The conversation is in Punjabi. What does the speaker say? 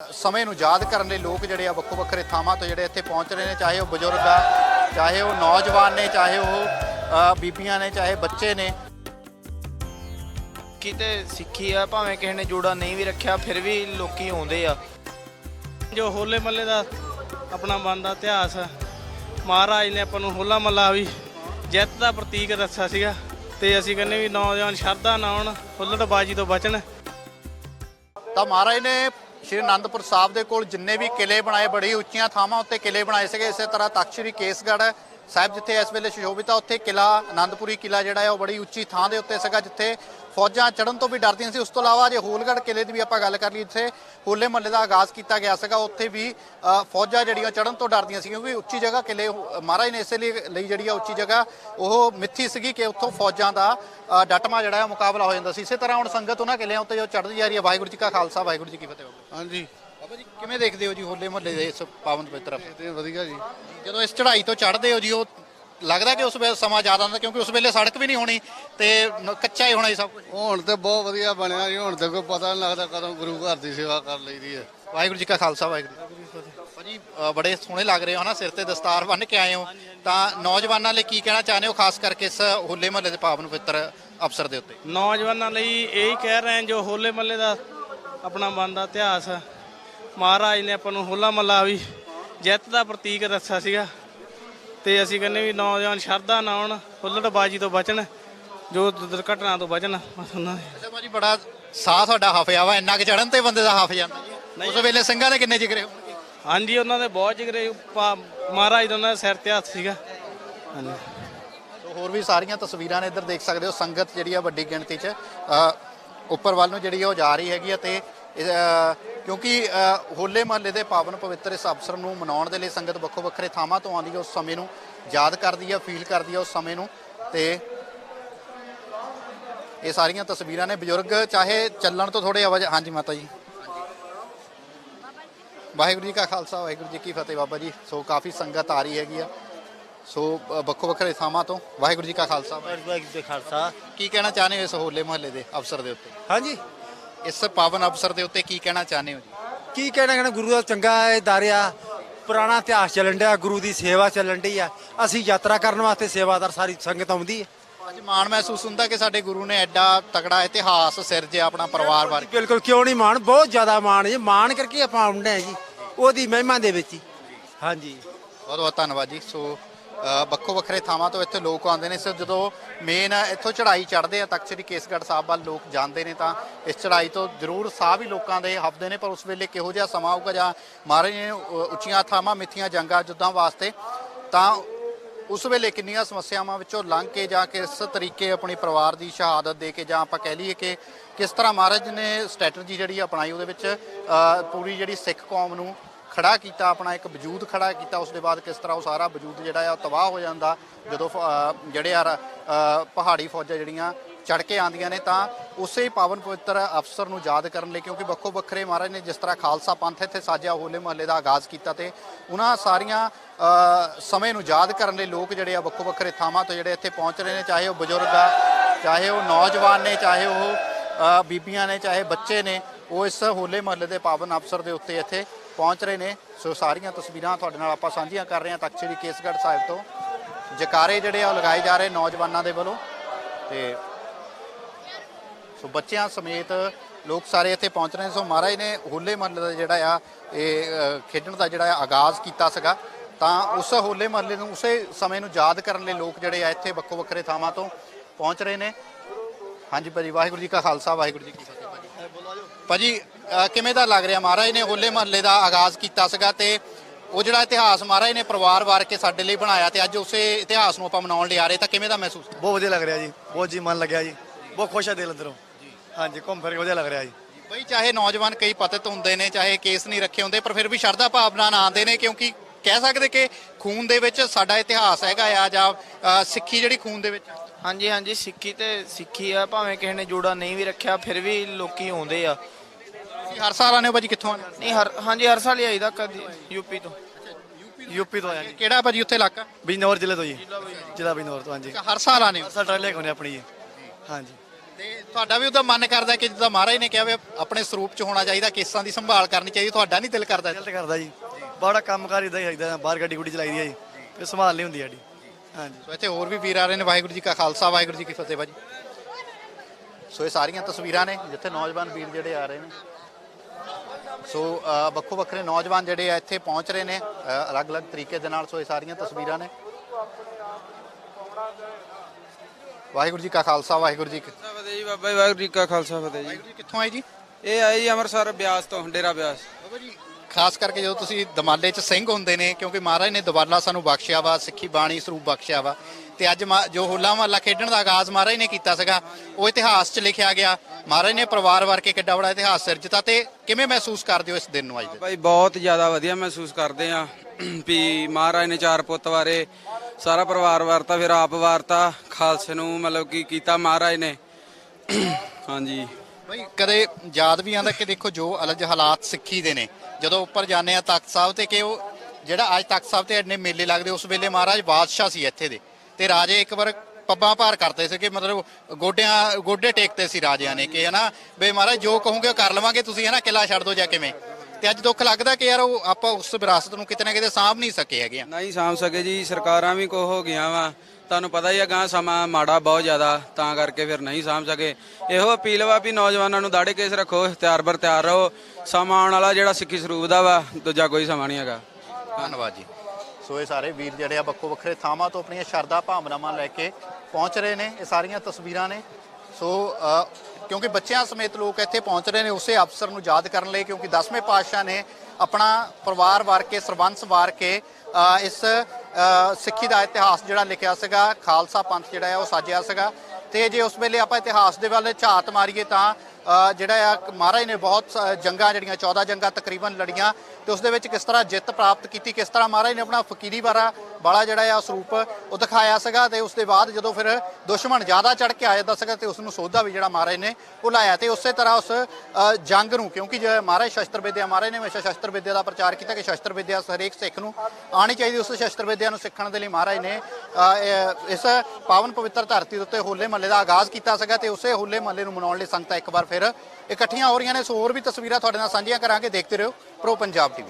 ਸਮੇਂ ਨੂੰ ਯਾਦ ਕਰਨ ਲਈ ਲੋਕ ਜਿਹੜੇ ਆ ਵੱਖੋ ਵੱਖਰੇ ਥਾਵਾਂ ਤੋਂ ਜਿਹੜੇ ਇੱਥੇ ਪਹੁੰਚ ਰਹੇ ਨੇ ਚਾਹੇ ਉਹ ਬਜ਼ੁਰਗ ਆ ਚਾਹੇ ਉਹ ਨੌਜਵਾਨ ਨੇ ਚਾਹੇ ਉਹ ਬੀਬੀਆਂ ਨੇ ਚਾਹੇ ਬੱਚੇ ਨੇ। ਕਿਤੇ ਸਿੱਖੀ ਆ ਭਾਵੇਂ ਕਿਸੇ ਨੇ ਜੋੜਾ ਨਹੀਂ ਵੀ ਰੱਖਿਆ ਫਿਰ ਵੀ ਲੋਕੀ ਆਉਂਦੇ ਆ। ਜੋ ਹੋਲੇ ਮੱਲੇ ਦਾ ਆਪਣਾ ਬਣਦਾ ਇਤਿਹਾਸ ਹੈ ਮਹਾਰਾਜ ਨੇ ਆਪਾਂ ਨੂੰ ਹੋਲਾ ਮੱਲਾ ਵੀ ਜਿੱਤ ਦਾ ਪ੍ਰਤੀਕ ਦੱਸਿਆ ਸੀਗਾ ਤੇ ਅਸੀਂ ਕਹਿੰਦੇ ਵੀ ਨੌਜਵਾਨ ਸ਼ਰਧਾ ਨਾਲ ਹੁੱਲੜਬਾਜੀ ਤੋਂ ਬਚਣ। ਤਾਂ ਮਹਾਰਾਜ ਨੇ ਸ਼੍ਰੀ ਅਨੰਦਪੁਰ ਸਾਹਿਬ ਦੇ ਕੋਲ ਜਿੰਨੇ ਵੀ ਕਿਲੇ ਬਣਾਏ, ਬੜੀ ਉੱਚੀਆਂ ਥਾਵਾਂ ਉੱਤੇ ਕਿਲੇ ਬਣਾਏ ਸੀਗੇ। ਇਸੇ ਤਰ੍ਹਾਂ ਤਖਤ ਸ਼੍ਰੀ ਕੇਸਗੜ੍ਹ ਸਾਹਿਬ ਜਿੱਥੇ ਇਸ ਵੇਲੇ ਸੁਸ਼ੋਭਿਤ ਆ ਉੱਥੇ ਕਿਲਾ ਆਨੰਦਪੁਰੀ ਕਿਲਾ ਜਿਹੜਾ ਹੈ ਉਹ ਬੜੀ ਉੱਚੀ ਥਾਂ ਦੇ ਉੱਤੇ ਸੀਗਾ ਜਿੱਥੇ ਫੌਜਾਂ ਚੜਨ ਤੋਂ ਵੀ ਡਰਦੀਆਂ ਸੀ। ਉਸ ਤੋਂ ਇਲਾਵਾ ਜੇ ਹੋਲਗੜ੍ਹ ਕਿਲੇ ਦੀ ਵੀ ਆਪਾਂ ਗੱਲ ਕਰ ਲਈ ਜਿੱਥੇ ਹੋਲੇ ਮਹੱਲੇ ਦਾ ਆਗਾਜ਼ ਕੀਤਾ ਗਿਆ ਸੀਗਾ ਉੱਥੇ ਵੀ ਫੌਜਾਂ ਜਿਹੜੀਆਂ ਚੜਨ ਤੋਂ ਡਰਦੀਆਂ ਸੀ ਕਿਉਂਕਿ ਉੱਚੀ ਜਗ੍ਹਾ ਕਿਲੇ ਮਹਾਰਾਜ ਨੇ ਇਸੇ ਲਈ ਲਈ ਜਿਹੜੀ ਆ ਉੱਚੀ ਜਗ੍ਹਾ ਉਹ ਮਿੱਥੀ ਸੀਗੀ ਕਿ ਉੱਥੋਂ ਫੌਜਾਂ ਦਾ ਅ, ਡਟਮਾ ਜਿਹੜਾ ਹੈ ਮੁਕਾਬਲਾ ਹੋ ਜਾਂਦਾ ਸੀ। ਇਸੇ ਤਰ੍ਹਾਂ ਹੁਣ ਸੰਗਤ ਉਹਨਾਂ ਕਿਲਿਆਂ ਉੱਤੇ ਜੋ ਚੜ੍ਹਦੀ ਜਾ ਰਹੀ ਹੈ ਵਾਹਿਗੁਰੂ ਜੀ ਕਾ ਖਾਲਸਾ ਵਾਹਿਗੁਰੂ ਜੀ ਕੀ ਫਤਿਹ। ਹਾਂਜੀ। ਬਾਬਾ ਜੀ ਕਿਵੇਂ ਦੇਖਦੇ ਹੋ ਜੀ ਹੋਲੇ ਮਹੱਲੇ ਦੇ ਇਸ ਪਾਵਨ ਪਵਿੱਤਰ ਤੇ ਵਧੀਆ ਜੀ। ਜਦੋਂ ਇਸ ਚੜ੍ਹਾਈ ਤੋਂ ਚੜ੍ਹਦੇ ਹੋ ਜੀ ਉਹ ਲੱਗਦਾ ਕਿ ਉਸ ਵੇਲੇ ਸਮਾਂ ਜ਼ਿਆਦਾ ਹੁੰਦਾ ਕਿਉਂਕਿ ਉਸ ਵੇਲੇ ਸੜਕ ਵੀ ਨਹੀਂ ਹੋਣੀ ਤੇ ਨ- ਕੱਚਾ ਹੀ ਹੋਣਾ ਜੀ ਸਭ ਕੁਝ ਹੁਣ ਤੇ ਬਹੁਤ ਵਧੀਆ ਬਣਿਆ ਜੀ ਹੁਣ ਤੇ ਕੋਈ ਪਤਾ ਨਹੀਂ ਲੱਗਦਾ ਕਦੋਂ ਗੁਰੂ ਘਰ ਦੀ ਸੇਵਾ ਕਰ ਲਈਦੀ ਹੈ। ਵਾਹਿਗੁਰੂ ਜੀ ਕਾ ਖਾਲਸਾ ਵਾਹਿਗੁਰੂ ਜੀ ਕੀ ਫਤਿਹ। ਭਾਜੀ ਅ, ਬੜੇ ਸੋਹਣੇ ਲੱਗ ਰਹੇ ਹੋ ਹਨਾ ਸਿਰ ਤੇ ਦਸਤਾਰ ਬੰਨ੍ਹ ਕੇ ਆਏ ਹੋ। ਤਾਂ ਨੌਜਵਾਨਾਂ ਲਈ ਕੀ ਕਹਿਣਾ ਚਾਹੁੰਦੇ ਹੋ ਖਾਸ ਕਰਕੇ ਇਸ ਹੋਲੇ ਮਹੱਲੇ ਦੇ ਪਾਵਨ ਪਵਿੱਤਰ ਅਵਸਰ ਦੇ ਉੱਤੇ? ਨੌਜਵਾਨਾਂ ਲਈ ਇਹੀ ਕਹਿ ਰਹੇ ਹਾਂ ਜੋ ਹੋਲੇ ਮੱਲੇ ਦਾ ਆਪਣਾ ਬਣਦਾ ਇਤਿਹਾਸ ਹੈ। ਮਹਾਰਾਜ ਨੇ ਆਪਾਂ ਨੂੰ ਹੋਲਾ ਮੱਲਾ ਵੀ ਜਿੱਤ ਦਾ ਪ੍ਰਤੀਕ ਦੱਸਿਆ ਸੀਗਾ। ਤੇ ਅਸੀਂ ਕਹਿੰਦੇ ਵੀ ਨੌਜਵਾਨ ਸ਼ਰਧਾ ਨਾਲ ਹੁੱਲੜਬਾਜੀ ਤੋਂ ਬਚਣ ਜੋ ਦੁਰਘਟਨਾ ਤੋਂ ਬਚਣ। ਬਸ ਉਹਨਾਂ ਦੀ ਅੱਛਾ ਭਾਜੀ ਬੜਾ ਸਾਹ ਤੁਹਾਡਾ ਹਫਿਆ ਵਾ ਇੰਨਾ ਕਿ ਚੜਨ ਤੇ ਬੰਦੇ ਦਾ ਹਫ ਜਾਂਦਾ ਉਸ ਵੇਲੇ ਸਿੰਘਾਂ ਦੇ ਕਿੰਨੇ ਜਿਗਰੇ ਹੋਣਗੇ? ਹਾਂਜੀ ਉਹਨਾਂ ਦੇ ਬਹੁਤ ਜਿਗਰੇ ਮਹਾਰਾਜ ਦਾ ਉਹਨਾਂ ਦੇ ਸਿਰ ਤੇ ਹੱਥ ਸੀਗਾ। ਹਾਂਜੀ। ਸੋ ਹੋਰ ਵੀ ਸਾਰੀਆਂ ਤਸਵੀਰਾਂ ਨੇ ਇੱਧਰ ਦੇਖ ਸਕਦੇ ਹੋ ਸੰਗਤ ਜਿਹੜੀ ਆ ਵੱਡੀ ਗਿਣਤੀ 'ਚ ਉੱਪਰ ਵੱਲ ਨੂੰ ਜਿਹੜੀ ਉਹ ਜਾ ਰਹੀ ਹੈਗੀ ਆ ਤੇ ਕਿਉਂਕਿ ਹੋਲੇ ਮਹੱਲੇ ਦੇ ਪਾਵਨ ਪਵਿੱਤਰ ਇਸ ਅਵਸਰ ਨੂੰ ਮਨਾਉਣ ਦੇ ਲਈ ਸੰਗਤ ਵੱਖੋ ਵੱਖਰੇ ਥਾਵਾਂ ਤੋਂ ਆਉਂਦੀ ਹੈ ਉਸ ਸਮੇਂ ਨੂੰ ਯਾਦ ਕਰਦੀ ਆ ਫੀਲ ਕਰਦੀ ਆ ਉਸ ਸਮੇਂ ਨੂੰ ਤੇ ਇਹ ਸਾਰੀਆਂ ਤਸਵੀਰਾਂ ਨੇ ਬਜ਼ੁਰਗ ਚਾਹੇ ਚੱਲਣ ਤੋਂ ਥੋੜੇ ਆਵਾਜ਼ ਹਾਂਜੀ ਮਾਤਾ ਜੀ। ਵਾਹਿਗੁਰੂ ਜੀ ਕਾ ਖਾਲਸਾ ਵਾਹਿਗੁਰੂ ਜੀ ਕੀ ਫਤਿਹ ਬਾਬਾ ਜੀ। ਸੋ ਕਾਫੀ ਸੰਗਤ ਆ ਰਹੀ ਹੈਗੀ ਆ। ਸੋ ਵੱਖੋ ਵੱਖਰੇ ਥਾਵਾਂ ਤੋਂ। ਵਾਹਿਗੁਰੂ ਜੀ ਕਾ ਖਾਲਸਾ ਵਾਹਿਗੁਰੂ ਜੀ ਕਾ ਖਾਲਸਾ। ਕੀ ਕਹਿਣਾ ਚਾਹੁੰਦੇ ਹੋ ਇਸ ਹੋਲੇ ਮਹੱਲੇ ਦੇ ਅਵਸਰ ਦੇ ਉੱਤੇ? ਹਾਂਜੀ। ਇਸ ਪਾਵਨ ਅਵਸਰ ਦੇ ਉੱਤੇ ਕੀ ਕਹਿਣਾ ਚਾਹੁੰਦੇ ਹੋ ਜੀ? ਕੀ ਕਹਿਣਾ ਕਹਿਣਾ? ਗੁਰੂ ਦਾ ਚੰਗਾ ਹੈ ਦਾਰਿਆ ਪੁਰਾਣਾ ਇਤਿਹਾਸ ਚੱਲਣ ਡਿਆ ਗੁਰੂ ਦੀ ਸੇਵਾ ਚੱਲਣ ਡਈ ਆ। ਅਸੀਂ ਯਾਤਰਾ ਕਰਨ ਵਾਸਤੇ ਸੇਵਾਦਾਰ ਸਾਰੀ ਸੰਗਤ ਆਉਂਦੀ ਹੈ ਅੱਜ ਮਾਣ ਮਹਿਸੂਸ ਹੁੰਦਾ ਕਿ ਸਾਡੇ ਗੁਰੂ ਨੇ ਐਡਾ ਤਕੜਾ ਇਤਿਹਾਸ ਸਿਰਜਿਆ ਆਪਣਾ ਪਰਿਵਾਰ ਬਾਰੇ ਬਿਲਕੁਲ ਕਿਉਂ ਨਹੀਂ ਮਾਣ? ਬਹੁਤ ਜ਼ਿਆਦਾ ਮਾਣ ਹੈ ਜੀ। ਮਾਣ ਕਰਕੇ ਆਪਾਂ ਆਉਂਦੇ ਹਾਂ ਜੀ ਉਹਦੀ ਮਹਿਮਾ ਦੇ ਵਿੱਚ ਹੀ। ਹਾਂਜੀ। ਬਹੁਤ ਬਹੁਤ ਧੰਨਵਾਦ ਜੀ। ਸੋ ਵੱਖੋ ਵੱਖਰੇ ਥਾਵਾਂ ਤੋਂ ਇੱਥੇ ਲੋਕ ਆਉਂਦੇ ਨੇ। ਸੋ ਜਦੋਂ ਮੇਨ ਇੱਥੋਂ ਚੜ੍ਹਾਈ ਚੜ੍ਹਦੇ ਆ ਤਖਤ ਸ੍ਰੀ ਕੇਸਗੜ੍ਹ ਸਾਹਿਬ ਵੱਲ ਲੋਕ ਜਾਂਦੇ ਨੇ ਤਾਂ ਇਸ ਚੜ੍ਹਾਈ ਤੋਂ ਜ਼ਰੂਰ ਸਾਹ ਵੀ ਲੋਕਾਂ ਦੇ ਹਫਦੇ ਨੇ, ਪਰ ਉਸ ਵੇਲੇ ਕਿਹੋ ਜਿਹਾ ਸਮਾਂ ਆਊਗਾ ਜਾਂ ਮਹਾਰਾਜ ਨੇ ਉੱਚੀਆਂ ਥਾਵਾਂ ਮਿੱਥੀਆਂ ਜੰਗਾਂ ਜੁੱਦਾਂ ਵਾਸਤੇ, ਤਾਂ ਉਸ ਵੇਲੇ ਕਿੰਨੀਆਂ ਸਮੱਸਿਆਵਾਂ ਵਿੱਚੋਂ ਲੰਘ ਕੇ ਜਾਂ ਕਿਸ ਤਰੀਕੇ ਆਪਣੇ ਪਰਿਵਾਰ ਦੀ ਸ਼ਹਾਦਤ ਦੇ ਕੇ ਜਾਂ ਆਪਾਂ ਕਹਿ ਲਈਏ ਕਿ ਕਿਸ ਤਰ੍ਹਾਂ ਮਹਾਰਾਜ ਨੇ ਸਟ੍ਰੈਟਜੀ ਜਿਹੜੀ ਅਪਣਾਈ, ਉਹਦੇ ਵਿੱਚ ਪੂਰੀ ਜਿਹੜੀ ਸਿੱਖ ਕੌਮ ਨੂੰ ਖੜਾ ਕੀਤਾ, ਆਪਣਾ ਇੱਕ ਵਜੂਦ ਖੜਾ ਕੀਤਾ ਉਸ ਦੇ ਬਾਅਦ ਕਿਸ ਤਰ੍ਹਾਂ ਉਹ ਸਾਰਾ ਵਜੂਦ ਜਿਹੜਾ ਆ ਉਹ ਤਬਾਹ ਹੋ ਜਾਂਦਾ। ਜਦੋਂ ਫ- ਜਿਹੜੇ ਆ ਪਹਾੜੀ ਫੌਜਾਂ ਜਿਹੜੀਆਂ ਚੜ ਕੇ ਆਉਂਦੀਆਂ ਨੇ, ਤਾਂ ਉਸੇ ਪਾਵਨ ਪਵਿੱਤਰ ਅਫਸਰ ਨੂੰ ਯਾਦ ਕਰਨ ਲਈ, ਕਿਉਂਕਿ ਵੱਖੋ ਵੱਖਰੇ ਮਹਾਰਾਜ ਨੇ ਜਿਸ ਤਰ੍ਹਾਂ ਖਾਲਸਾ ਪੰਥ ਇੱਥੇ ਸਾਜਿਆ ਹੋਲੇ ਮਹੱਲੇ ਦਾ ਆਗਾਜ਼ ਕੀਤਾ ਤੇ ਉਹਨਾਂ ਸਾਰੀਆਂ ਸਮੇਂ ਨੂੰ ਯਾਦ ਕਰਨ ਲਈ ਲੋਕ ਜਿਹੜੇ ਆ ਵੱਖੋ ਵੱਖਰੇ ਥਾਵਾਂ ਤੋਂ ਜਿਹੜੇ ਇੱਥੇ ਪਹੁੰਚ ਰਹੇ ਨੇ, ਚਾਹੇ ਉਹ ਬਜ਼ੁਰਗ ਆ, ਚਾਹੇ ਉਹ ਨੌਜਵਾਨ ਨੇ, ਚਾਹੇ ਉਹ ਬੀਬੀਆਂ ਨੇ, ਚਾਹੇ ਬੱਚੇ ਨੇ ਉਹ ਇਸ ਹੋਲੇ ਮਹੱਲੇ ਦੇ ਪਾਵਨ ਅਵਸਰ ਦੇ ਉੱਤੇ ਇੱਥੇ ਪਹੁੰਚ ਰਹੇ ਨੇ। ਸੋ ਸਾਰੀਆਂ ਤਸਵੀਰਾਂ ਤੁਹਾਡੇ ਨਾਲ ਆਪਾਂ ਸਾਂਝੀਆਂ ਕਰ ਰਹੇ ਹਾਂ ਤਖਤ ਸ੍ਰੀ ਕੇਸਗੜ੍ਹ ਸਾਹਿਬ ਤੋਂ। ਜਕਾਰੇ ਜਿਹੜੇ ਆ ਉਹ ਲਗਾਏ ਜਾ ਰਹੇ ਨੌਜਵਾਨਾਂ ਦੇ ਵੱਲੋਂ। ਤੇ ਸੋ ਬੱਚਿਆਂ ਸਮੇਤ ਲੋਕ ਸਾਰੇ ਇੱਥੇ ਪਹੁੰਚ ਰਹੇ ਸੋ ਮਹਾਰਾਜ ਨੇ ਹੋਲੇ ਮਹੱਲੇ ਦਾ ਜਿਹੜਾ ਆ, ਇਹ ਖੇਡਣ ਦਾ ਜਿਹੜਾ ਆਗਾਜ਼ ਕੀਤਾ ਸੀਗਾ। ਤਾਂ ਉਸ ਹੋਲੇ ਮਹੱਲੇ ਨੂੰ ਉਸੇ ਸਮੇਂ ਨੂੰ ਯਾਦ ਕਰਨ ਲਈ ਲੋਕ ਜਿਹੜੇ ਆ ਇੱਥੇ ਵੱਖੋ ਵੱਖਰੇ ਥਾਵਾਂ ਤੋਂ ਪਹੁੰਚ ਰਹੇ ਨੇ। ਹਾਂਜੀ ਭਾਜੀ, ਵਾਹਿਗੁਰੂ ਜੀ ਕਾ ਖਾਲਸਾ, ਵਾਹਿਗੁਰੂ ਜੀ ਕੀ ਫਤਿਹ। ਭਾਜੀ ਕਿਵੇਂ ਦਾ ਲੱਗ ਰਿਹਾ? ਮਹਾਰਾਜ ਨੇ ਹੋਲੇ ਮਹੱਲੇ ਦਾ ਆਗਾਜ਼ ਕੀਤਾ ਸੀਗਾ ਤੇ ਉਹ ਜਿਹੜਾ ਇਤਿਹਾਸ ਮਹਾਰਾਜ ਨੇ ਪਰਿਵਾਰ ਵਾਰ ਕੇ ਸਾਡੇ ਲਈ ਬਣਾਇਆ ਤੇ ਅੱਜ ਉਸੇ ਇਤਿਹਾਸ ਨੂੰ ਆਪਾਂ ਮਨਾਉਣ ਲਈ ਆ ਰਹੇ ਤਾਂ ਕਿਵੇਂ ਦਾ ਮਹਿਸੂਸ ਬਹੁਤ ਵਧੀਆ ਲੱਗ ਰਿਹਾ ਜੀ। ਬਹੁਤ ਜੀ ਮਨ ਲੱਗਿਆ ਜੀ। ਬਹੁਤ ਖੁਸ਼ ਆ ਦਿਲ ਅੰਦਰੋਂ। ਹਾਂਜੀ ਘੁੰਮ ਫਿਰ ਕੇ ਵਧੀਆ ਲੱਗ ਰਿਹਾ ਜੀ। ਬਈ ਚਾਹੇ ਨੌਜਵਾਨ ਕਈ ਪਤਿਤ ਹੁੰਦੇ ਨੇ ਚਾਹੇ ਕੇਸ ਨਹੀਂ ਰੱਖੇ ਹੁੰਦੇ ਪਰ ਫਿਰ ਵੀ ਸ਼ਰਧਾ ਭਾਵਨਾ ਨਾਲ ਆਉਂਦੇ ਨੇ ਕਿਉਂਕਿ ਕਹਿ ਸਕਦੇ ਕਿ ਖੂਨ ਦੇ ਵਿੱਚ ਸਾਡਾ ਇਤਿਹਾਸ ਹੈਗਾ ਆ ਜਾਂ ਸਿੱਖੀ ਜਿਹੜੀ ਖੂਨ ਦੇ ਵਿੱਚ। ਹਾਂਜੀ ਹਾਂਜੀ ਸਿੱਖੀ ਤੇ ਸਿੱਖੀ ਆ ਭਾਵੇਂ ਕਿਸੇ ਨੇ ਜੋੜਾ ਨਹੀਂ ਵੀ ਰੱਖਿਆ ਫਿਰ ਵੀ ਲੋਕੀ ਆਉਂਦੇ ਆ। ਤੁਸੀਂ ਹਰ ਸਾਲ ਹੋ ਭਾਜੀ ਕਿੱਥੋਂ ਆਉਂਦੇ ਹੋ? ਨਹੀਂ ਹਰ ਹਾਂਜੀ ਹਰ ਸਾਲ ਹੀ ਆਈਦਾ ਕਦੀ ਯੂਪੀ ਤੋਂ। ਯੂਪੀ ਤੋਂ ਆਇਆ ਜੀ। ਕਿਹੜਾ ਭਾਜੀ ਉੱਥੇ ਇਲਾਕਾ? ਬਿਜਨੌਰ ਜ਼ਿਲ੍ਹੇ ਤੋਂ ਜੀ। ਜ਼ਿਲ੍ਹਾ ਬਿਜਨੌਰ। ਤੋਂ ਹਾਂਜੀ। ਹਰ ਸਾਲ ਆਉਂਦੇ ਹੋ? ਅਸਲ ਟਰਾਲੇ ਕੋਨੇ ਆਪਣੀ ਜੀ। ਹਾਂਜੀ। ਤੇ ਤੁਹਾਡਾ ਵੀ ਉਹਦਾ ਮਨ ਕਰਦਾ ਕਿ ਜਿੱਦਾਂ ਮਹਾਰਾਜ ਨੇ ਕਿਹਾ ਵੀ ਆਪਣੇ ਸਰੂਪ 'ਚ ਹੋਣਾ ਚਾਹੀਦਾ ਕੇਸਾਂ ਦੀ ਸੰਭਾਲ ਕਰਨੀ ਚਾਹੀਦੀ ਤੁਹਾਡਾ ਨਹੀਂ ਦਿਲ ਕਰਦਾ ਦਿਲ ਤੇ ਕਰਦਾ ਜੀ। ਬੜਾ ਕੰਮਕਾਰ ਇਦਾਂ ਹੀ ਚਾਹੀਦਾ ਬਾਹਰ ਗੱਡੀ ਗੁੱਡੀ ਚਲਾਈ ਦੀ ਆ ਜੀ। ਫਿਰ ਸੰਭਾਲ ਨਹੀਂ ਹੁੰਦੀ ਸਾਡੀ। ਹਾਂਜੀ। ਸੋ ਇੱਥੇ ਹੋਰ ਵੀ ਵੀਰ ਆ ਰਹੇ ਨੇ ਵਾਹਿਗੁਰੂ ਜੀ ਕਾ ਖਾਲਸਾ ਵਾਹਿਗੁਰੂ ਜੀ ਕੀ ਫਤਿਹ ਭਾਜੀ। ਸੋ ਇਹ ਸਾਰੀਆਂ ਤਸਵੀਰਾਂ ਨੇ ਜਿੱਥੇ ਨੌਜਵਾਨ ਵੀਰ ਜਿਹੜੇ ਆ ਰਹੇ ਨੇ। ਸੋ ਵੱਖੋ ਵੱਖਰੇ ਨੌਜਵਾਨ ਜਿਹੜੇ ਆ ਇੱਥੇ ਪਹੁੰਚ ਰਹੇ ਨੇ ਅਲੱਗ-ਅਲੱਗ ਤਰੀਕੇ ਦੇ ਨਾਲ ਸੋ ਇਹ ਸਾਰੀਆਂ ਤਸਵੀਰਾਂ ਨੇ। ਵਾਹਿਗੁਰੂ ਜੀ ਕਾ ਖਾਲਸਾ ਵਾਹਿਗੁਰੂ ਜੀ ਕੀ ਫਤਿਹ ਜੀ ਬਾਬਾ ਜੀ ਵਾਹਿਗੁਰੂ ਜੀ ਕਾ ਖਾਲਸਾ ਫਤਿਹ ਜੀ। ਕਿੱਥੋਂ ਆਏ ਜੀ? ਇਹ ਆਏ ਜੀ ਅੰਮ੍ਰਿਤਸਰ ਬਿਆਸ ਤੋਂ ਡੇਰਾ ਬਿਆਸ। ਬਾਬਾ ਜੀ ਖਾਸ ਕਰਕੇ ਜਦੋਂ ਤੁਸੀਂ ਦਮਾਲੇ 'ਚ ਸਿੰਘ ਹੁੰਦੇ ਨੇ, ਕਿਉਂਕਿ ਮਹਾਰਾਜ ਨੇ ਦਵਾਲਾ ਸਾਨੂੰ ਬਖਸ਼ਿਆ ਵਾ, ਸਿੱਖੀ ਬਾਣੀ ਸਰੂਪ ਬਖਸ਼ਿਆ ਵਾ, ਤੇ ਅੱਜ ਜੋ ਹੋਲਾ ਮਹੱਲਾ ਖੇਡਣ ਦਾ ਆਗਾਜ਼ ਮਹਾਰਾਜ ਨੇ ਕੀਤਾ ਸੀਗਾ, ਉਹ ਇਤਿਹਾਸ 'ਚ ਲਿਖਿਆ ਗਿਆ। ਮਹਾਰਾਜ ਨੇ ਪਰਿਵਾਰ ਵਰ ਕੇ ਕਿੱਡਾ ਬੜਾ ਇਤਿਹਾਸ ਸਿਰਜਤਾ ਤੇ ਕਿਵੇਂ ਮਹਿਸੂਸ ਕਰਦੇ ਹੋ ਇਸ ਦਿਨ ਨੂੰ ਅੱਜ ਦੇ? ਬਾਈ ਬਹੁਤ ਜ਼ਿਆਦਾ ਵਧੀਆ ਮਹਿਸੂਸ ਕਰਦੇ ਆ ਵੀ ਮਹਾਰਾਜ ਨੇ ਚਾਰ ਪੁੱਤ ਬਾਰੇ ਸਾਰਾ ਪਰਿਵਾਰ ਵਾਰਤਾ, ਫਿਰ ਆਪ ਵਾਰਤਾ, ਖਾਲਸੇ ਨੂੰ ਮਤਲਬ ਕੀ ਕੀਤਾ ਮਹਾਰਾਜ ਨੇ। ਹਾਂਜੀ। ਬਈ ਕਦੇ ਯਾਦ ਵੀ ਆਉਂਦਾ ਕਿ ਦੇਖੋ ਜੋ ਅਲੱਗ ਹਾਲਾਤ ਸਿੱਖੀ ਦੇ ਨੇ। ਜਦੋਂ ਉੱਪਰ ਜਾਂਦੇ ਆ ਤਖਤ ਸਾਹਿਬ ਤੇ ਕਿ ਉਹ ਜਿਹੜਾ ਅੱਜ ਤਖਤ ਸਾਹਿਬ ਤੇ ਇੰਨੇ ਮੇਲੇ ਲੱਗਦੇ, ਉਸ ਵੇਲੇ ਮਹਾਰਾਜ ਬਾਦਸ਼ਾਹ ਸੀ ਇੱਥੇ ਦੇ। ਤੇ ਰਾਜੇ ਇੱਕ ਵਾਰ ਪੱਬਾਂ ਭਾਰ ਕਰਦੇ ਸੀ ਕਿ ਮਤਲਬ ਗੋਡਿਆਂ, ਗੋਡੇ ਟੇਕਦੇ ਸੀ ਰਾਜਿਆਂ ਨੇ ਕਿ ਹਨਾ, ਬਈ ਮਹਾਰਾਜ ਜੋ ਕਹੋਗੇ ਉਹ ਕਰ ਲਵਾਂਗੇ ਤੁਸੀਂ ਹਨਾ ਕਿਲਾ ਛੱਡ ਦਿਓ ਜਾਂ ਕਿਵੇਂ। ਤੇ ਅੱਜ ਦੁੱਖ ਲੱਗਦਾ ਕਿ ਯਾਰ ਉਹ ਆਪਾਂ ਉਸ ਵਿਰਾਸਤ ਨੂੰ ਕਿਤੇ ਨਾ ਕਿਤੇ ਸਾਂਭ ਨਹੀਂ ਸਕੇ ਹੈਗੇ ਆ। ਨਹੀਂ ਸਾਂਭ ਸਕੇ ਜੀ ਸਰਕਾਰਾਂ ਵੀ ਕੋ ਹੋ ਗਈਆਂ ਵਾ। ਤੁਹਾਨੂੰ ਪਤਾ ਹੀ ਆ ਗਾਂ ਸਮਾਂ ਮਾੜਾ ਬਹੁਤ ਜ਼ਿਆਦਾ ਤਾਂ ਕਰਕੇ ਫਿਰ ਨਹੀਂ ਸਾਂਭ ਸਕੇ। ਇਹੋ ਅਪੀਲ ਵਾ ਵੀ ਨੌਜਵਾਨਾਂ ਨੂੰ ਦਾੜੇ ਕੇਸ ਰੱਖੋ ਤਿਆਰ ਬਰ ਤਿਆਰ ਰਹੋ। ਸਮਾਂ ਆਉਣ ਵਾਲਾ ਜਿਹੜਾ ਸਿੱਖੀ ਸਰੂਪ ਦਾ ਵਾ ਦੂਜਾ ਕੋਈ ਸਮਾਂ ਨਹੀਂ ਹੈਗਾ। ਧੰਨਵਾਦ ਜੀ। ਸੋ ਇਹ ਸਾਰੇ ਵੀਰ ਜਿਹੜੇ ਆ ਵੱਖੋ ਵੱਖਰੇ ਥਾਵਾਂ ਤੋਂ ਆਪਣੀਆਂ ਸ਼ਰਧਾ ਭਾਵਨਾਵਾਂ ਲੈ ਕੇ ਪਹੁੰਚ ਰਹੇ ਨੇ। ਇਹ ਸਾਰੀਆਂ ਤਸਵੀਰਾਂ ਨੇ। ਸੋ ਕਿਉਂਕਿ ਬੱਚਿਆਂ ਸਮੇਤ ਲੋਕ ਇੱਥੇ ਪਹੁੰਚ ਰਹੇ ਨੇ ਉਸੇ ਅਵਸਰ ਨੂੰ ਯਾਦ ਕਰਨ ਲਈ, ਕਿਉਂਕਿ 10ਵੇਂ ਪਾਤਸ਼ਾਹ ਨੇ ਆਪਣਾ ਪਰਿਵਾਰ ਵਾਰ ਕੇ, ਸਰਬੰਸ ਵਾਰ ਕੇ ਇਸ ਸਿੱਖੀ ਦਾ ਇਤਿਹਾਸ ਜਿਹੜਾ ਲਿਖਿਆ ਸੀਗਾ, ਖਾਲਸਾ ਪੰਥ ਜਿਹੜਾ ਹੈ ਉਹ ਸਾਜਿਆ ਸੀਗਾ। ਤੇ ਜੇ ਉਸ ਵੇਲੇ ਆਪਾਂ ਇਤਿਹਾਸ ਦੇ ਵੱਲ ਝਾਤ ਮਾਰੀਏ ਤਾਂ ਜਿਹੜਾ ਆ, ਮਹਾਰਾਜ ਨੇ ਬਹੁਤ ਸ- ਜੰਗਾਂ ਜਿਹੜੀਆਂ 14 ਜੰਗਾਂ ਤਕਰੀਬਨ ਲੜੀਆਂ, ਤੇ ਉਸ ਦੇ ਵਿੱਚ ਕਿਸ ਤਰ੍ਹਾਂ ਜਿੱਤ ਪ੍ਰਾਪਤ ਕੀਤੀ, ਕਿਸ ਤਰ੍ਹਾਂ ਮਹਾਰਾਜ ਨੇ ਆਪਣਾ ਫਕੀਰੀ ਵਾਰਾ ਵਾਲਾ ਜਿਹੜਾ ਆ ਸਰੂਪ ਉਹ ਦਿਖਾਇਆ ਸੀਗਾ ਤੇ ਉਸ ਦੇ ਬਾਅਦ ਜਦੋਂ ਫਿਰ ਦੁਸ਼ਮਣ ਜ਼ਿਆਦਾ ਚੜ ਕੇ ਆ ਜਾਂਦਾ ਸੀਗਾ ਤੇ ਉਸ ਨੂੰ ਸੋਧਾ ਵੀ ਜਿਹੜਾ ਮਹਾਰਾਜ ਨੇ ਉਹ ਲਾਇਆ ਤੇ ਉਸੇ ਤਰ੍ਹਾਂ ਉਸ ਜੰਗ ਨੂੰ, ਕਿਉਂਕਿ ਜੇ ਮਹਾਰਾਜ ਸ਼ਸਤਰ ਵਿਦਿਆ ਮਹਾਰਾਜ ਨੇ ਹਮੇਸ਼ਾ ਸ਼ਸਤਰ ਵਿਦਿਆ ਦਾ ਪ੍ਰਚਾਰ ਕੀਤਾ ਕਿ ਸ਼ਸਤਰ ਵਿਦਿਆ ਹਰੇਕ ਸਿੱਖ ਨੂੰ ਆਣੀ ਚਾਹੀਦੀ, ਉਸ ਸ਼ਸਤਰ ਵਿਦਿਆ ਨੂੰ ਸਿੱਖਣ ਦੇ ਲਈ ਮਹਾਰਾਜ ਨੇ ਇਸ ਪਾਵਨ ਪਵਿੱਤਰ ਧਰਤੀ ਦੇ ਉੱਤੇ ਹੋਲੇ ਮਹੱਲੇ ਦਾ ਆਗਾਜ਼ ਕੀਤਾ ਸੀਗਾ ਤੇ ਉਸੇ ਹੋਲੇ ਮਹੱਲੇ ਨੂੰ ਮਨਾਉਣ ਲਈ ਸੰਗਤਾਂ ਇੱਕ ਵਾਰ ਫਿਰ ਇਕੱਠੀਆਂ ਹੋ ਰਹੀਆਂ ਨੇ। ਸੋ ਹੋਰ ਵੀ ਤਸਵੀਰਾਂ ਤੁਹਾਡੇ ਨਾਲ ਸਾਂਝੀਆਂ ਕਰਾਂਗੇ। ਦੇਖਦੇ ਰਹੋ ਪ੍ਰੋ ਪੰਜਾਬ ਟੀਵੀ